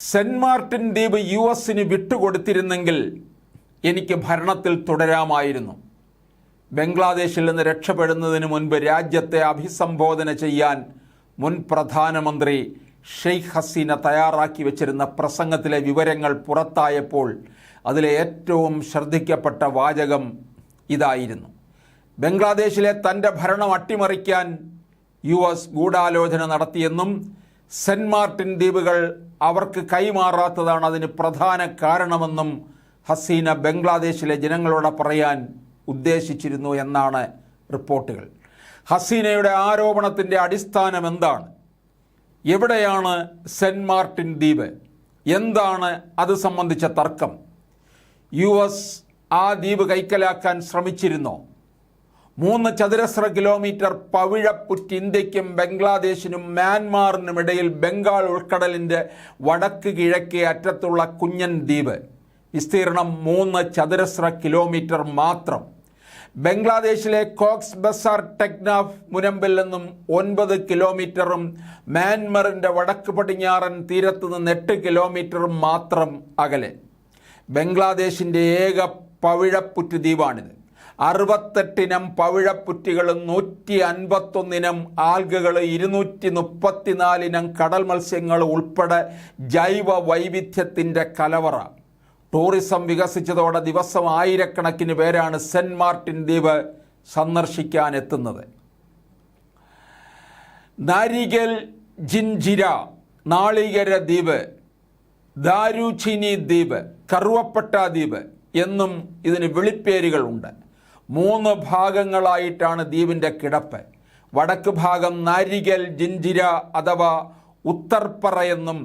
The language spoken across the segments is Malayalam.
സെന്റ് മാർട്ടിൻ ദ്വീപ് യു എസിന് വിട്ടുകൊടുത്തിരുന്നെങ്കിൽ എനിക്ക് ഭരണത്തിൽ തുടരാമായിരുന്നു. ബംഗ്ലാദേശിൽ നിന്ന് രക്ഷപ്പെടുന്നതിന് മുൻപ് രാജ്യത്തെ അഭിസംബോധന ചെയ്യാൻ മുൻ പ്രധാനമന്ത്രി ഷെയ്ഖ് ഹസീന തയ്യാറാക്കി വച്ചിരുന്ന പ്രസംഗത്തിലെ വിവരങ്ങൾ പുറത്തായപ്പോൾ അതിലെ ഏറ്റവും ശ്രദ്ധിക്കപ്പെട്ട വാചകം ഇതായിരുന്നു. ബംഗ്ലാദേശിലെ തന്റെ ഭരണം അട്ടിമറിക്കാൻ യു എസ് ഗൂഢാലോചന നടത്തിയെന്നും സെന്റ് മാർട്ടിൻ ദ്വീപുകൾ അവർക്ക് കൈമാറാത്തതാണ് അതിന് പ്രധാന കാരണമെന്നും ഹസീന ബംഗ്ലാദേശിലെ ജനങ്ങളോട് പറയാൻ ഉദ്ദേശിച്ചിരുന്നു എന്നാണ് റിപ്പോർട്ടുകൾ. ഹസീനയുടെ ആരോപണത്തിന്റെ അടിസ്ഥാനം എന്താണ്? എവിടെയാണ് സെന്റ് മാർട്ടിൻ ദ്വീപ്? എന്താണ് അത് സംബന്ധിച്ച തർക്കം? യു എസ് ആ ദ്വീപ് കൈക്കലാക്കാൻ ശ്രമിച്ചിരുന്നോ? മൂന്ന് ചതുരശ്ര കിലോമീറ്റർ പവിഴപ്പുറ്റ് ഇന്ത്യക്കും ബംഗ്ലാദേശിനും മ്യാൻമാറിനും ഇടയിൽ ബംഗാൾ ഉൾക്കടലിന്റെ വടക്ക് കിഴക്കേ അറ്റത്തുള്ള കുഞ്ഞൻ ദ്വീപ്. വിസ്തീർണം മൂന്ന് ചതുരശ്ര കിലോമീറ്റർ മാത്രം. ബംഗ്ലാദേശിലെ കോക്സ് ബസാർ ടെക്നാഫ് മുനമ്പിൽ നിന്നും ഒൻപത് കിലോമീറ്ററും മ്യാൻമറിന്റെ വടക്ക് പടിഞ്ഞാറൻ തീരത്ത് നിന്ന് എട്ട് കിലോമീറ്ററും മാത്രം അകലെ. ബംഗ്ലാദേശിന്റെ ഏക പവിഴപ്പുറ്റ് ദ്വീപാണിത്. അറുപത്തെട്ടിനം പവിഴപ്പുറ്റികളും നൂറ്റി അൻപത്തൊന്നിനം ആൽഗകൾ ഇരുന്നൂറ്റി മുപ്പത്തിനാലിനം കടൽ മത്സ്യങ്ങൾ ഉൾപ്പെടെ ജൈവ വൈവിധ്യത്തിന്റെ കലവറ. ടൂറിസം വികസിച്ചതോടെ ദിവസം ആയിരക്കണക്കിന് പേരാണ് സെന്റ് മാർട്ടിൻ ദ്വീപ് സന്ദർശിക്കാൻ എത്തുന്നത് നാരികൽ ജിൻജിര നാളികര ദ്വീപ് ദാരുചിനി ദ്വീപ് കറുവപ്പട്ട ദ്വീപ് എന്നും ഇതിന് വിളിപ്പേരുകളുണ്ട്. മൂന്ന് ഭാഗങ്ങളായിട്ടാണ് ദ്വീപിന്റെ കിടപ്പ്. വടക്ക് ഭാഗം നാരികൽ ജിഞ്ചിര അഥവാ ഉത്തർപ്പറയെന്നും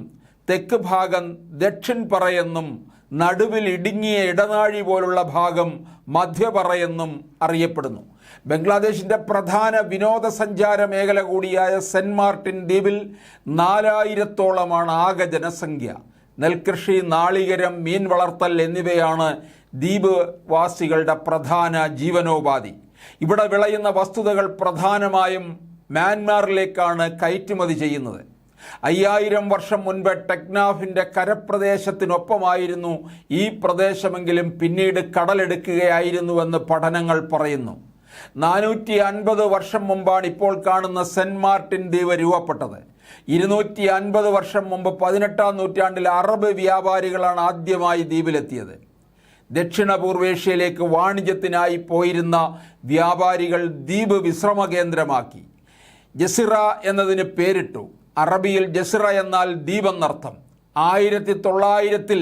തെക്ക് ഭാഗം ദക്ഷിൺപറയെന്നും നടുവിൽ ഇടുങ്ങിയ ഇടനാഴി പോലുള്ള ഭാഗം മധ്യപറയെന്നും അറിയപ്പെടുന്നു. ബംഗ്ലാദേശിന്റെ പ്രധാന വിനോദസഞ്ചാര മേഖല കൂടിയായ സെന്റ് മാർട്ടിൻ ദ്വീപിൽ നാലായിരത്തോളമാണ് ആകെ ജനസംഖ്യ. നെൽകൃഷി നാളികരം മീൻ വളർത്തൽ എന്നിവയാണ് ദ്വീപ് വാസികളുടെ പ്രധാന ജീവനോപാധി. ഇവിടെ വിളയുന്ന വസ്തുതകൾ പ്രധാനമായും മ്യാൻമാറിലേക്കാണ് കയറ്റുമതി ചെയ്യുന്നത്. അയ്യായിരം വർഷം മുൻപ് ടെക്നാഫിന്റെ കരപ്രദേശത്തിനൊപ്പമായിരുന്നു ഈ പ്രദേശമെങ്കിലും പിന്നീട് കടലെടുക്കുകയായിരുന്നുവെന്ന് പഠനങ്ങൾ പറയുന്നു. നാനൂറ്റി അൻപത് വർഷം മുമ്പാണ് ഇപ്പോൾ കാണുന്ന സെന്റ് മാർട്ടിൻ ദ്വീപ് രൂപപ്പെട്ടത്. ഇരുന്നൂറ്റി അൻപത് വർഷം മുമ്പ് പതിനെട്ടാം നൂറ്റാണ്ടിൽ അറബ് വ്യാപാരികളാണ് ആദ്യമായി ദ്വീപിലെത്തിയത്. ദക്ഷിണപൂർവേഷ്യയിലേക്ക് വാണിജ്യത്തിനായി പോയിരുന്ന വ്യാപാരികൾ ദ്വീപ് വിശ്രമ കേന്ദ്രമാക്കി ജസിറ എന്നതിന് പേരിട്ടു. അറബിയിൽ ജസിറ എന്നാൽ ദ്വീപ് എന്നർത്ഥം ആയിരത്തി തൊള്ളായിരത്തിൽ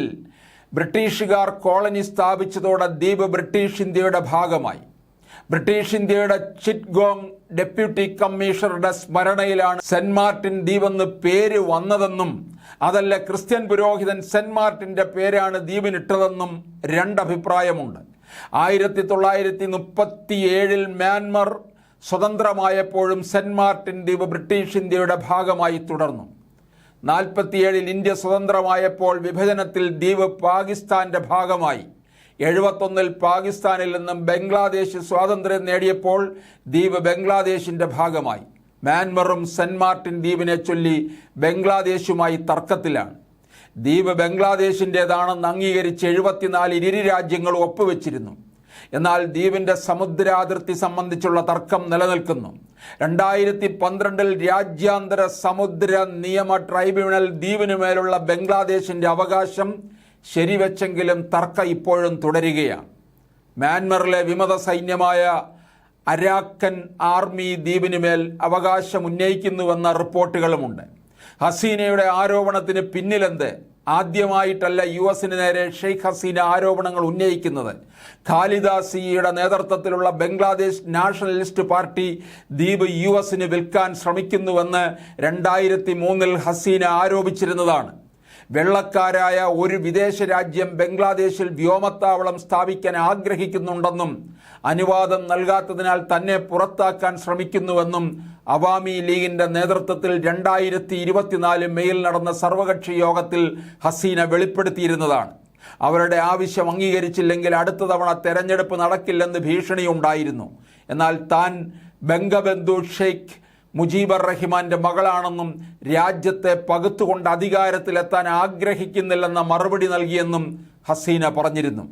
ബ്രിട്ടീഷുകാർ കോളനി സ്ഥാപിച്ചതോടെ ദ്വീപ് ബ്രിട്ടീഷ് ഇന്ത്യയുടെ ഭാഗമായി. ബ്രിട്ടീഷ് ഇന്ത്യയുടെ ചിറ്റ്ഗോങ് ഡെപ്യൂട്ടി കമ്മീഷണറുടെ സ്മരണയിലാണ് സെന്റ് മാർട്ടിൻ ദ്വീപെന്ന് പേര് വന്നതെന്നും അതല്ല ക്രിസ്ത്യൻ പുരോഹിതൻ സെന്റ് മാർട്ടിന്റെ പേരാണ് ദ്വീപിനിട്ടതെന്നും രണ്ടഭിപ്രായമുണ്ട്. ആയിരത്തി തൊള്ളായിരത്തി മുപ്പത്തി ഏഴിൽ മ്യാൻമർ സ്വതന്ത്രമായപ്പോഴും സെന്റ് മാർട്ടിൻ ദ്വീപ് ബ്രിട്ടീഷ് ഇന്ത്യയുടെ ഭാഗമായി തുടർന്നു. നാൽപ്പത്തിയേഴിൽ ഇന്ത്യ സ്വതന്ത്രമായപ്പോൾ വിഭജനത്തിൽ ദ്വീപ് പാകിസ്ഥാന്റെ ഭാഗമായി. എഴുപത്തൊന്നിൽ പാകിസ്ഥാനിൽ നിന്നും ബംഗ്ലാദേശ് സ്വാതന്ത്ര്യം നേടിയപ്പോൾ ദ്വീപ് ബംഗ്ലാദേശിന്റെ ഭാഗമായി. മ്യാൻമറും സെന്റ് മാർട്ടിൻ ദ്വീപിനെ ചൊല്ലി ബംഗ്ലാദേശുമായി തർക്കത്തിലാണ്. ദ്വീപ് ബംഗ്ലാദേശിന്റെതാണെന്ന് അംഗീകരിച്ച് എഴുപത്തിനാല് ഇരു രാജ്യങ്ങളും ഒപ്പുവെച്ചിരുന്നു. എന്നാൽ ദ്വീപിന്റെ സമുദ്രാതിർത്തി സംബന്ധിച്ചുള്ള തർക്കം നിലനിൽക്കുന്നു. രണ്ടായിരത്തി പന്ത്രണ്ടിൽ രാജ്യാന്തര സമുദ്ര നിയമ ട്രൈബ്യൂണൽ ദ്വീപിനു മേലുള്ള ബംഗ്ലാദേശിന്റെ അവകാശം ശരിവെച്ചെങ്കിലും തർക്ക ഇപ്പോഴും തുടരുകയാണ്. മ്യാൻമറിലെ വിമത സൈന്യമായ അരാക്കൻ ആർമി ദ്വീപിനുമേൽ അവകാശം ഉന്നയിക്കുന്നുവെന്ന റിപ്പോർട്ടുകളുമുണ്ട്. ഹസീനയുടെ ആരോപണത്തിന് പിന്നിലെന്ത്? ആദ്യമായിട്ടല്ല യു എസിന് നേരെ ഷെയ്ഖ് ഹസീന ആരോപണങ്ങൾ ഉന്നയിക്കുന്നത്. ഖാലിദാസിയുടെ നേതൃത്വത്തിലുള്ള ബംഗ്ലാദേശ് നാഷണലിസ്റ്റ് പാർട്ടി ദ്വീപ് യു എസിന് വിൽക്കാൻ ശ്രമിക്കുന്നുവെന്ന് രണ്ടായിരത്തി മൂന്നിൽ ഹസീന ആരോപിച്ചിരുന്നതാണ്. വെള്ളക്കാരായ ഒരു വിദേശ രാജ്യം ബംഗ്ലാദേശിൽ വ്യോമത്താവളം സ്ഥാപിക്കാൻ ആഗ്രഹിക്കുന്നുണ്ടെന്നും അനുവാദം നൽകാത്തതിനാൽ തന്നെ പുറത്താക്കാൻ ശ്രമിക്കുന്നുവെന്നും അവാമി ലീഗിന്റെ നേതൃത്വത്തിൽ രണ്ടായിരത്തി ഇരുപത്തിനാല് മെയിൽ നടന്ന സർവകക്ഷി യോഗത്തിൽ ഹസീന വെളിപ്പെടുത്തിയിരുന്നതാണ്. അവരുടെ ആവശ്യം അംഗീകരിച്ചില്ലെങ്കിൽ അടുത്ത തവണ തെരഞ്ഞെടുപ്പ് നടക്കില്ലെന്ന് ഭീഷണിയുണ്ടായിരുന്നു. എന്നാൽ താൻ ബംഗബന്ധു ഷെയ്ഖ് മുജീബർ റഹിമാന്റെ മകളാണെന്നും രാജ്യത്തെ പകുത്തുകൊണ്ട് അധികാരത്തിലെത്താൻ ആഗ്രഹിക്കുന്നില്ലെന്ന മറുപടി നൽകിയെന്നും ഹസീന പറഞ്ഞിരുന്നു.